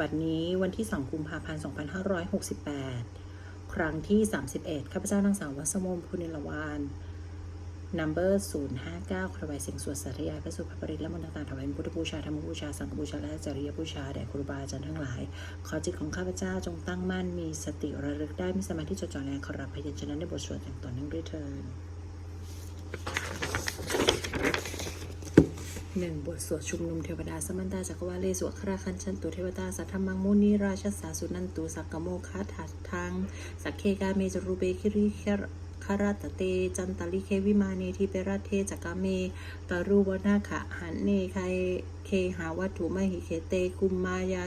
บัดนี้วันที่ 2 กุมภาพันธ์ 2568 ครั้งที่ 31 ข้าพเจ้านางสาววัสมมพุนิลวาน number 059ครบายเสียงสวดสาธยายพระสุภปริตและมนต์ต่าถวายพุทธบูชาธรรมบูชา สังฆบูชา และจริยบูชา แด่ครูบาอาจารย์ทั้งหลาย ขอจิตของข้าพเจ้าจงตั้งมั่น มีสติระลึกได้ มีสมาธิจดจ่อในขรับพยัญชนะในบทสวดอย่างต่อเนื่องด้วยเถิด หนึ่งบทสวดชุมนุมเทวดาสมันตาจักรวาเลสวดคราคันชันตุเทวตาสัทธมังมุนีราชสาสุนันตุสักกะโมคาถัดทางสักเคกาเมจรูเบคิริเคคาราตเต จันตลิเควิมาเนทิเปรัตเทจักกาเมตารูวนาขะหันเนไคเคหาวัตถุมหิเคเตกุมมายา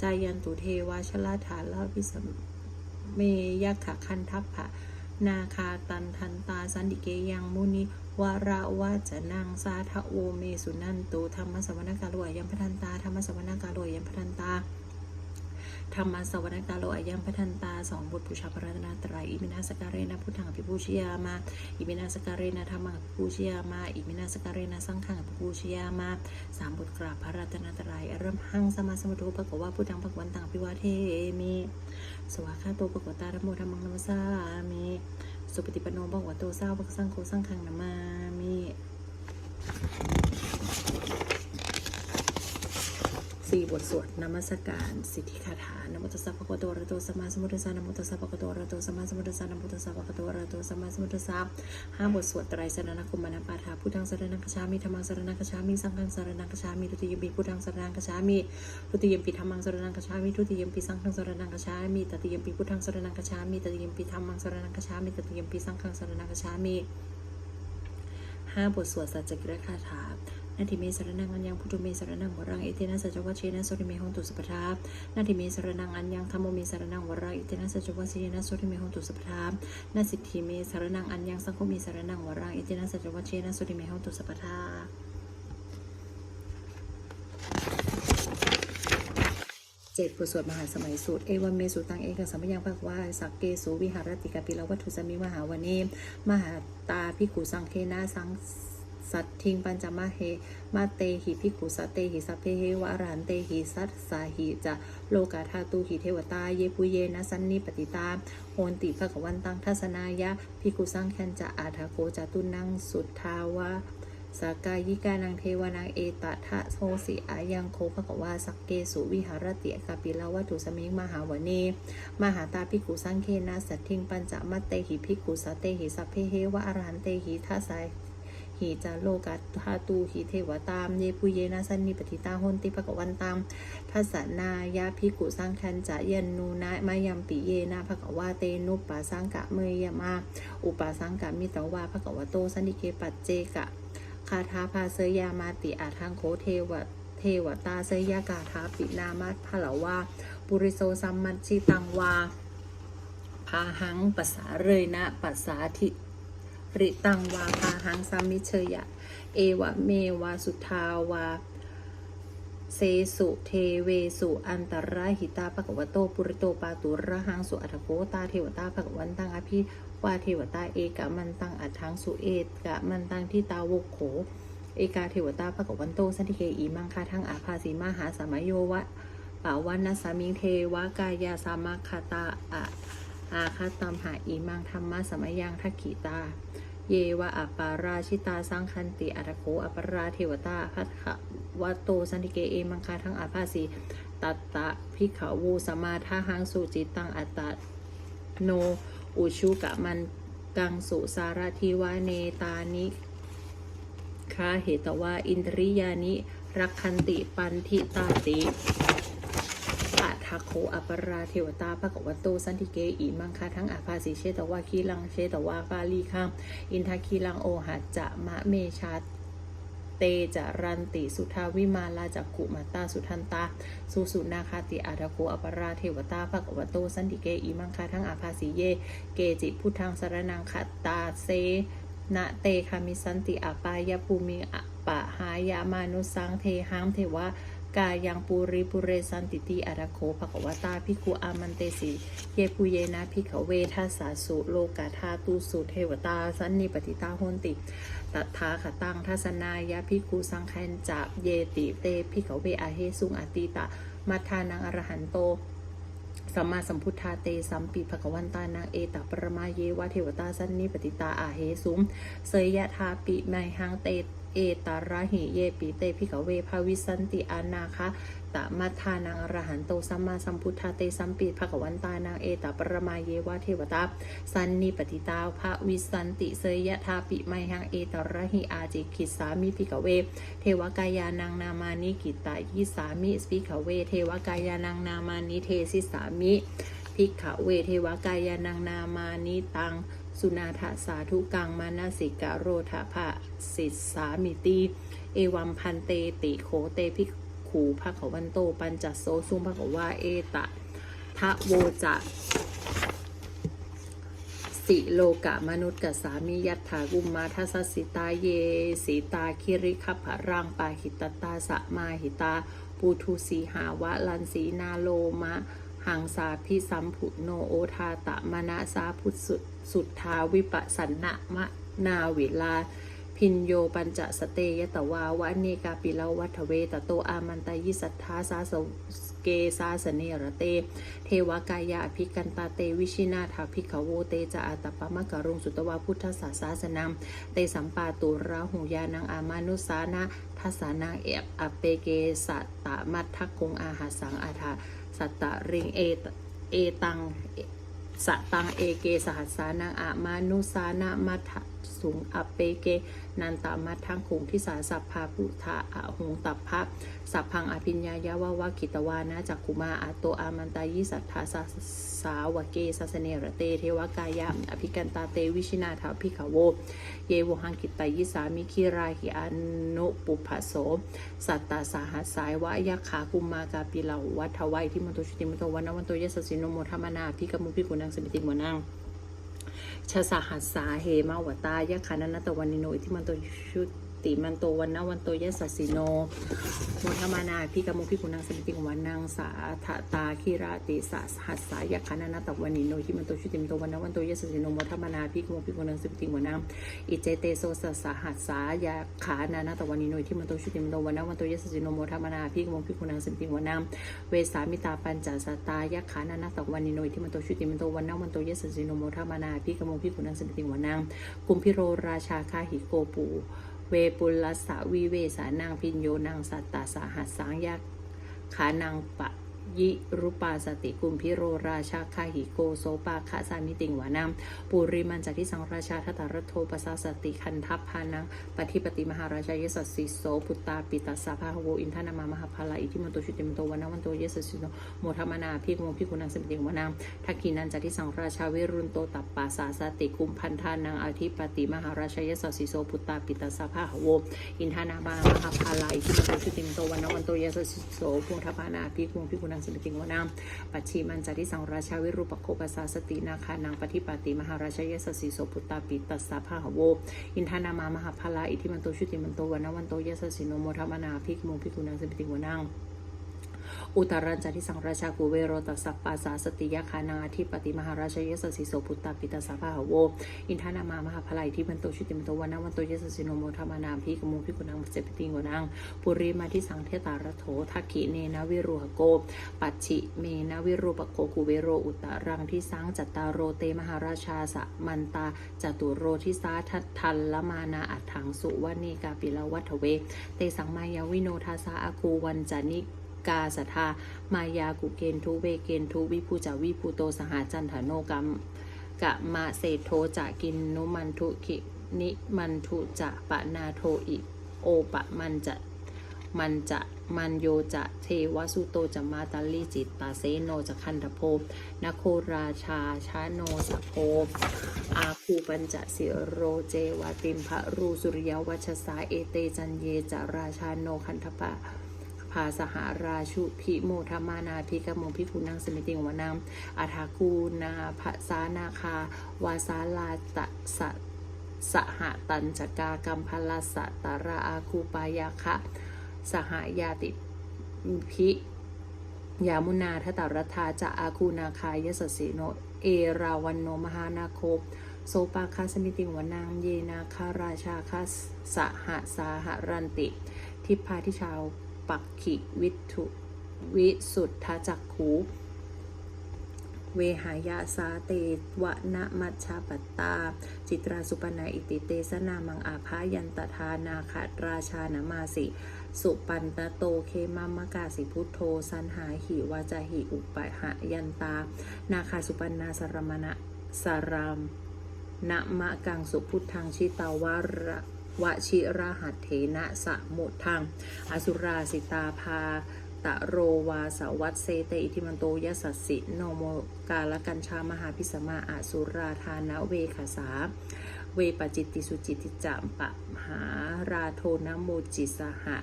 จายันตุเทวาชลาฐานลาวิสมเมยขะคันทัพพะนาคาตันทัน สันดิเกยังมุนิวาราวาจะนังสาทะโอเมสุนันตุธรรมสวนกาโลยัมพทันตาธรรมสวนกาโลยัมพทันตาธรรมสวรรกาโลอายัมพทันตาสองบทปุชาพระนาตรายอิมินาสการเรนะพุทธังอภิปูชยามาอิมินาสการเรนะธรรมังอภิปูชยามาอิมินาสการเรนะสังฆังอภิปูชยามาสามบทกราบพระรัตนตรัยอรัมหังสมาสมุทุปะกวาพุทธังภควันตังพิวาเทมิสวาคาโตปะกวตาธรรมโมธรรมังนัมสสามิ สุปฏิปโนบอกว่าตัวเศร้าบักสร้างโคสร้างคังนามามี สี่บทสวดนมัสการ สิทธิคาถานโมตัสสะภะคะวะโตอะระหะโตสัมมาสัมพุทธัสสะนะโมตัสสะภะคะวะโตอะระหะโตสัมมาสัมพุทธัสสะนะโมตัสสะภะคะวะโตอะระหะโตสัมมาสัมพุทธัสสะห้าบทสวดไตรสรณคมนาปาฐาพุทธังสรณังคชามิธรรมังสรณังคชามิสังฆังสรณังคชามิทุติยมปีพุทธังสรณังคชามิทุติยมปีธรรมังสรณังคชามิทุติยมปีสังฆังสรณังคชามิตติยมปีพุทธังสรณังคชามิตติยมปีธรรมังสรณังคชามิตติยมปีสังฆังสรณังคชามิห้าบทสวดสัจจกิรคาถา นาทิเมสรนังอัญญังพุทโธเมสรนังวรังเอเตนะสัจวัชเชนะโสติเมหงตุสปทานาทิเมสรนังอัญญังธรรมโมเมสรนังวรังเอเตนะสัจวัชเชนะโสติเมหงตุสปทานาสิทธิเมสรนังอัญญังสังฆเมสรนังวรังเอเตนะสัจวัชเชนะโสติเมหงตุสปทาเจ็ดบทสวดมหาสมัยสูตรเอวเมสุตังเอกสัมปยังภะควาสักเกสูวิหารติกาปิลวัตถุสมิมหาวเนม มหาตาพิขุสังเคนาสัง สัตทิงปัญจมาเฮมาเตหิพิกุสัตเตหิสัพเพเฮวะอรหันเตหิสัตสาหิจะโลกาธาตุหิเทวตาเยปุเยนะสันนิปติตาโหนติภะกวันตังทัศนายะพิกุสังแคนจะอาทาโกจะตุนังสุทธาวะสากายิกานังเทวานางเอตทะโทสิอายังโคภะกวาสักเกสุวิหารติกาปิลาวัตุสมิงมหาวเน มหาตาพิกุสังเคนะสัตทิงปัญจมัตเตหิพิกุสเตหิสัพเพเฮวะอรหันเตหิทัสสาย หิจาโลกัตธาตูหิเทวตามเยปุเยนะสันนิปติตาหนติภกวันตามทัสนายาพิกุสรังคันจะยันนูนะมายัมปิเยนะภกวาเตนุปปาสังกะเมยมาอุปาสังกะมิตรวาภกวโตสันนิเกปัจเจกะคาถาพาเสยามาติอาทังโคเทวะเทวตาเสยากาถาปินามัตพะละวาปุริโซสัมมัชิตังวาพาหังปัสสาเรยนะปัสสาธิ ริตังวาพาหังสามิเชยะ เอวะเมวาสุทาวาเซสุเทเวสุอันตรายหิตาภกวโตปุริโตปาตุระหังสุอัตโกตาเทวตาภกวันตังอภิวาเทวตาเอกะมันตังอัฏฐังสุเอตกะมันตังที่ตาวกโข เอกาเทวตาภกวันโตสันติเกอีมังคาทั้งอาภาสีมหาสมัยโยวะปาวันนัสสามิงเทวะกายาสามาคาตาอะ อาคาตัมหาอีมังธรรมะสมัยยังทักขิตา เยวะอัปปาราชิตาสังคันติอัตโคอัปปาราเทวตาพัทขวัตโตสันติเกเอมังคาทั้งอาภาสีตัตตะพิขาวูสมาทาหังสุจิตตังอัตตโน อุชุกะมันกังสุสารทิวาเนตานิคาเหตวาอินทริยานิ รักคันติปันทิตาติ ทาโคอัปราเทวตาภกวันโตสันติเกอีมังคาทั้งอาภาสีเชตวาคีลังเชตวากาลีข้ามอินทคีลังโอหัจจะมะเมชาเตจารันติสุทาวิมาลาจักขุมาตาสุทันตาสุสุนาคาติอาทาโกอปราเทวตาภกวโตสันติเกอีมังคาทั้งอาภาสีเย เกจิพุทธังสารนังขตาเซนะเตคามิสันติอาปายภูมิปะหายามานุสังเทหังเทวะ กายังปุริปุเรสันติติอาราโคภกวตาพิคุอามันเตสีเยปุเยนะพิขเวทัสาสุโลกาธาตุสุเทวตาสันนิปติตาโหนติตัทธาขตังทัศนายาพิคุสังคันจะเยติเตพิขเวอาเฮสุงอติตะมัทธานังอรหันโตสัมมาสัมพุทธาเตสัมปีภกวันตานังเอตปรมาเยวะเทวตาสันนิปติตาอาเหสุมเสยยะทาปิไมหังเต เอตาระหิเยปิเตพิกเวภาวิสันติอานาคะตมัทานังอรหันโตสัมมาสัมพุทธาเตสัมปีภกวันตานังเอตปรมาเยวะเทวตาสันนิปติตาภาวิสันติเสยะทาปิไมหังเอตระหิอาจิคิสามิพิกเว เทวกายานังนามานิกิตายิสามิสพิขเว เทวกายานังนามานิเทสิสามิพิกเวเทวกายานังนามานิตัง สุนาถาสาธุกังมานาสิกาโรธาภะสิสสามิตีเอวัมพันเตติโขเตพิกขูภควันโต ปัญจโสสุภควาเอตะทะโวจะสิโลกะมนุษย์กับสามิยัตถากุมมาทัสสิตาเยสีตาคิริคัพพรังปาหิตตาสะมาหิตาปูทุสีหาวะลันสีนาโลมะหังสาพิสัมผุโนโอทาตะมณะสาพุทธ สุทธาวิปัสสนะมะนาวิลา พินโยปัญจสเตยตวาวะเนกาปิลาวัฏเวตโตอามันตายิสัทธาสาสเกสาสเนระเต เทวกายาอภิกันตาเตวิชินาถาภิกขโวเตจะอาตปะมะกะรุงสุตวาพุทธศาสาสนังเตสัมปาตุราหุยานังอามานุสานะทัสานังเอกอเปเกสัตตมัททักคงอาหาสังอาทาสัตตะริงเอตเอตัง สตังเอเก สหัสานังอามานุสานะมัทสุงอเปเกนันตามัททังคงที่สาสัพพาพุทธาอะหงตัพพะสัพพังอภิญญายาวาวากิตวานะจักคุมาอาโตอามันตายิสัทธาสาสาวเกสัสเนระเตเทวกายะอภิกันตาเตวิชินาถาภิกขโว เยวหังกิตายิสามิคิราหิอนุปุพโสสัตตาสาหัสสายวะยักขากุมมากาปิเลาวัฏวัยที่มันโตชุติมันโตวันนวันโตยสสินโนมธรรมนาพิกมุพิกุนังสมิติมนัง ชาสาหัสสาเหมาวตายะคานันตวันนิโนอิทิมันโตชุต มันโตวันนวันโตยสัสสิโนโมทมานาพิกมุพิกุนังสมิติวันนังสาทะตาคิราติสาหัสสายคานันาตวันนิโนอิทิมันโตชุติมโตวันนวันโตยสัสสิโนโมทมานาพิกมุพิกุนังสมิติวันนังอิเจเตโสสสหัสสายะขานานัตวันนิโนอิทิมันโตชุติมโตวันนวันโตยสัสสิโนโมทมานาพิกมุพิกุนังสมิติวันนังเวสามิตาปัญจสตายะขานานาตวันนิโนที่มันโตชุติมโตวันนาวันโตเยสัสสิโนโมทมานาพิกมงพิกุนังสมิติงวนังกุมพิโรราชาคาหิโกปู เวปุลสาวิเวสานังพิญโยนางสัตตาสาหัสสังยักขานางปะ ยิรุปาสติกุมพิโรราชาคาหิโกโซปาคะสามิติงวานามปุริมันจากที่สังราชาทัตตารโทปัสสติคันทัพพานังปฏิปติมหาราชายสสสิโสพุตตาปิตัสสะพาหโวอินทนามามหาภาลาอิทิมันโตชุติมันโตวันาวันโตเยสสิโนโมทมนาพิกโมพิกุนังสมิติงวานามทักขีนันจากที่สังราชาเวรุนโตตัปปาสาสติกุมพันธานังอธิปติมหาราชายสสสิโสพุตตาปิตัสสะพาหโวอินทนามามหาภาลาอิทิมันโตชุติมันโตวันาวันโตเยสสิโสพุทธพานาพิกโมพิกุนังสมิติงวนามปัจฉิมันจาริสังราชาวิรูปโคปสาสตินาคานังปฏิปติมหาราชยสสีโสพุตตาปิตัสสะพาหโว อินทานามามหาภาลาอิทิมันโตชุติมันโตวันวันโตยสสีโนโมทมนาภิกโมภิกุนังสมิติวนัง อุตรัญจาริสังราชากุเวโรตัสสปปาสาสติยาคานาทิปติมหาราชยสสีโสพุตตาปิตัสสะพาหโว อินทานามามหาภาลาอิทิมันโตชุติมันโตวันนวันโตยสสิโนโมทมนาภิกโมภิกุนังเสปิติงวนังปุริมาที่สังเทตารโถทักขิเนนวิรุหโก ปัจฉิเมนวิรูปโกกุเวโรอุตรังที่สังจัตตารโรเตมหาราชาสมันตาจตุโรทิสาทัทันละมานาอัฏฐังสุวเนกาปิลวัฏเว เตสังมายาวิโนทาสาอาคูวันจานิ กาสทามายากุเกนทุเวเกนทุวิภูจาวิภูโตสหาจันทโนกรรมกะมาเศโทจะกินนุมันทุขินิมันทุจะปะนาโทอิโอปะมันจะมันจะมันโยจะเทวสุโตจะมาตาลีจิตตาเซโนจะคันทโพนโคราชาชาโนสะโพอาคูปัญจะสิโรเจวาติมพระรูสุริยวัชสาเอเตจันเยจะราชาโนคันทปะ ภาสหาราชุพิโมธมานาพิกมงพิคุนังสมิติงวนามอาทาคูนาภสานาคาวาสาลาตะสะสหตัญจกากรรมพลสะตาราอาคูปายาคะ สหายาติพิยามุนาทตารธาจะอาคูนาคายสสีโน เอราวันโนมหานาโคโซปาคาสมิติงวนางเยนาคาราชาคาสหสาหรันติ ทิพาที่ชาว ปักขิวิทุวิสุทธจักขูเวหายาสาเตวะนะมัชชาปัตตา จิตราสุปนาอิติเตสนามังอาภายันตทานาคาราชานามาสิ สุปันตโตเคมามกาสิพุทโธ สันหาหิวาจาหิอุปะหะยันตา นาคาสุปันนาสรมณะสารามนะมะกังสุพุทธังชิตาวาระ วชิราหัตเถนะสะมุทัง อสุราสิตาภาตะโรวาสวัตเซเตอิทิมันโตยสัสสิโนโมกาลกัญชามหาพิสมาอาสุราธานะเวขาสา เวปจิตติสุจิติจามปะหาราโทนโมจิสหะ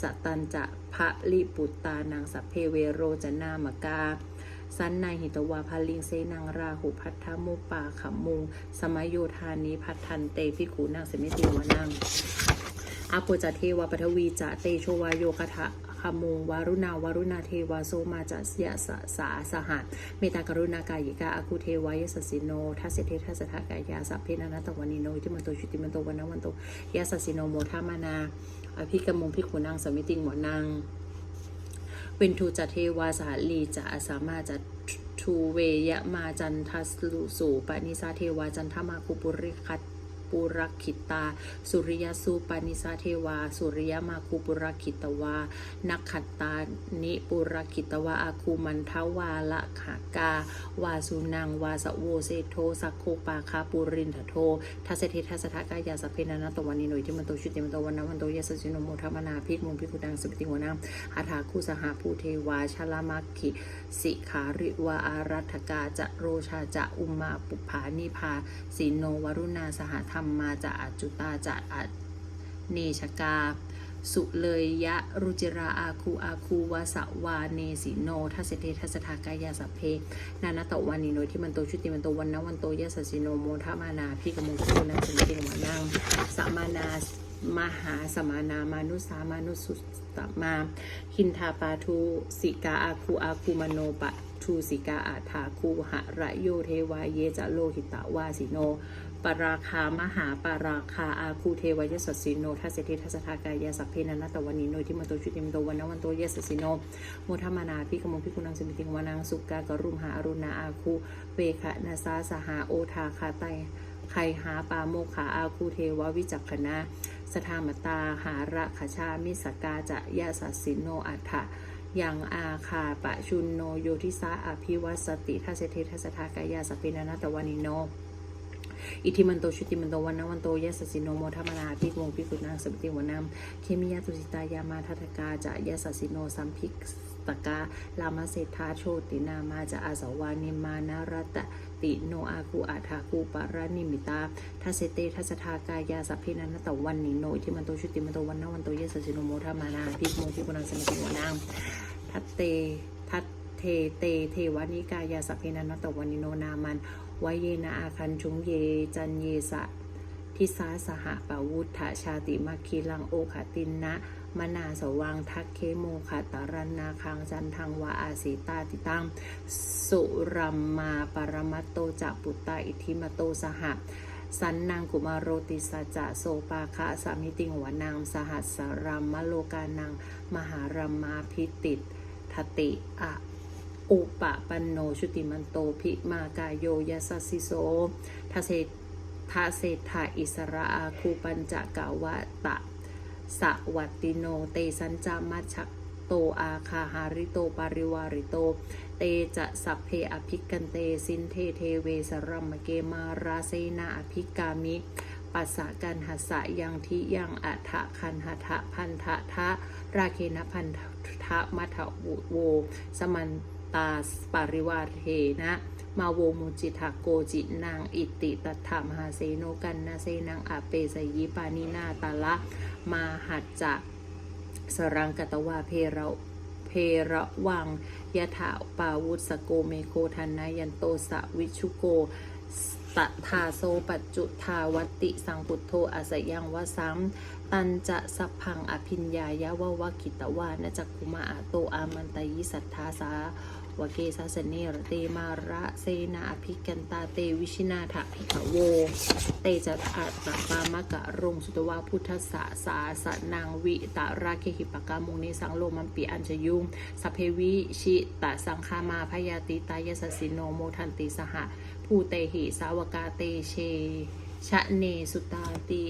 สตันจะพระลิปุตตานางสัพเพเวโรจนามกา สันนายหิตวาพาลิงเซนางราหุพัทธมุปาขมุง สมยโยธานิพัทธันเตพิขูนางเสมิติวานางอาโปจเทวปทวีจะเตโชวาโยคทะขมุงวารุณาวารุณาเทวาโซมาจัสยะสะสาสหะเมตตากรุณากายิกาอาคุเทวายสสสิโนทัสเสเททัสสทากายาสัพเพนานัตวันิโนอิทิมันโตชุติมันโตวันนวันโตยะสสิโนโมทามานาอภิกรมุงพิขุนางสมิติงหมอนาง วนทูจะเทวาสาลีจะอาสามาจะทูเวยะมาจันทัสลุสูปนิสาเทวาจันทมาคุปุริคัต ปุรคิตา สุริยสูปานิสาเทวา สุริยมาคุปุรคิตวา นักขัตตานิปุรคิตวาอาคูมันทวาละขากา วาสุนังวาสะโวเซโทสักโคปาคาปุรินทโททัสเททัสทะกายาสเพนานะตวันนิโนยที่มันโตชุติมันโตวันนะวันโตยสสิโนโมทัมนาพิกมุงพิกุดังสุปติวนาอาถาคุสหาภูเทวาชลามัคคิสิขาริวาอารัฐกาจะโรชาจะอุมาปุภานิพาสิโนวรุณาสหธรรมมาจะอัจจุตาจะอัจเนชกา สุเลยยะรุจิราอาคูอาคูวาสวาเนสิโนทัสเสเททัสทากายาสัพเพ นานาตะวันนิโนที่มันโตชุติมันโตวันนะวันโตยะสสสิโนโมทามานาพิกมุงคุนังสมิติงวานังสมานา มหาสมานามานุสามานุสุตมาหินทาปาทูสิกาอาคูอาคูมโนปะ ทูสิกาอาทาคูหะระโยเทวายเยจะโลหิตะวาสิโน ปราคามหาปราคาอาคูเทวายสสสิโนทัสเททัสทากายาสัพเพนันตวันนิโนที่มาโตชุติมโตวันนวันโตเยสสสิโนโมทมานาพิกมงพิกุนังสมิติงวานังสุกากรุมหาอรุณาอาคูเวคะนาซาสหาโอทาคาไตไคหาปาโมขาอาคูเทววิจักขณะสทามตาหาระขชามิสกาจะยะสัสสิโนอัฏฐะ ยังอาคาปะชุนโนโยทิสะอภิวัสติทัสเททัสทากายาสพเพนานาตวานิโนอิทิมันโตชุติมันโตวันนวันโตยะสสิโนโมทัมนาพิกวงพิกุนางสมิติวนัมเคมิยาตุสิตายามาทัตกาจะยะสสสิโนสัมพิกตกาลามาเศรษฐาโชตินามาจะอาสวานิมานารัต ติโนอาคูอาทาคูปารานิมิตาทัสเตทัสทากายาสัพเพนันตวันนิโนอิทิมันโตชุติมันโตวันนะวันโตเยสสิโนโมทัมนาพิกวงพิกุนางสมิติวนัมทัตเตทัตเทเตเทวานิกายาสัพเพนันตวันนิโนนามันวายเยนะอาคันชุงเยจันเยสะทิสาสหปาวุธาชาติมาคีลังโอขตินนะ มนาสวังทักเคโมขตารันนาคังจันทังวาอาสีตาติตังสุรัมมาปรมัตโตจะปุตตาอิทิมโตสหะสันนางกุมารโรติสัจจะโสปาคะสามิติงวนางสหัสสรัมมโลกานัง มหารัมมาพิติตทติอะอุปะปันโนชุติมันโตภิมากายโยยัสสิโสทเศทาเศธาอิสระอาคูปัญจกาวะตะ สวัตติโน เตสัญจามัชฌโตอาคาหาริโตปาริวาริโต เตจะสัพเพอภิกันเตสินเทเทเวสรัมเกมาราเซนาอภิกามิปัสสะกันหัสสะยังทิยังอัฏฐคันหัทะพันธะทะราเคนะพันธะมัทะโว สมันตาสปาริวาเทนะ มาโวมุจิทาโกจินางอิติตัถามหาเสโนกันนาเซนังอาเปสยิปานินาตาละมาหัจจะสรังกตวาเพระเพระวังยะถาปาวุสโกเมโคทันนายันโตสะวิชุโกตทาโซปัจจุทาวัติสังปุตโทอาสยังวะสัม ตันจะสัพพังอภิญญายะวะวะกิตวานจักคุมาอาโตอามันตยิสัทธาสาวเกสาสเนรเตมาระเซนาอภิกันตาเตวิชินาถะภิกขโว เตจะอัตตปามะกะรงสุตวาพุทธสาสาสนางวิตาราเคหิปกามุงนิสังโลมัมปีอัญชยุงสัพเพวิชิตะสังคามาพยาติตายสสสิโนโมทันติสหะภูเตหิสาวกาเตเชชะเนสุตาติ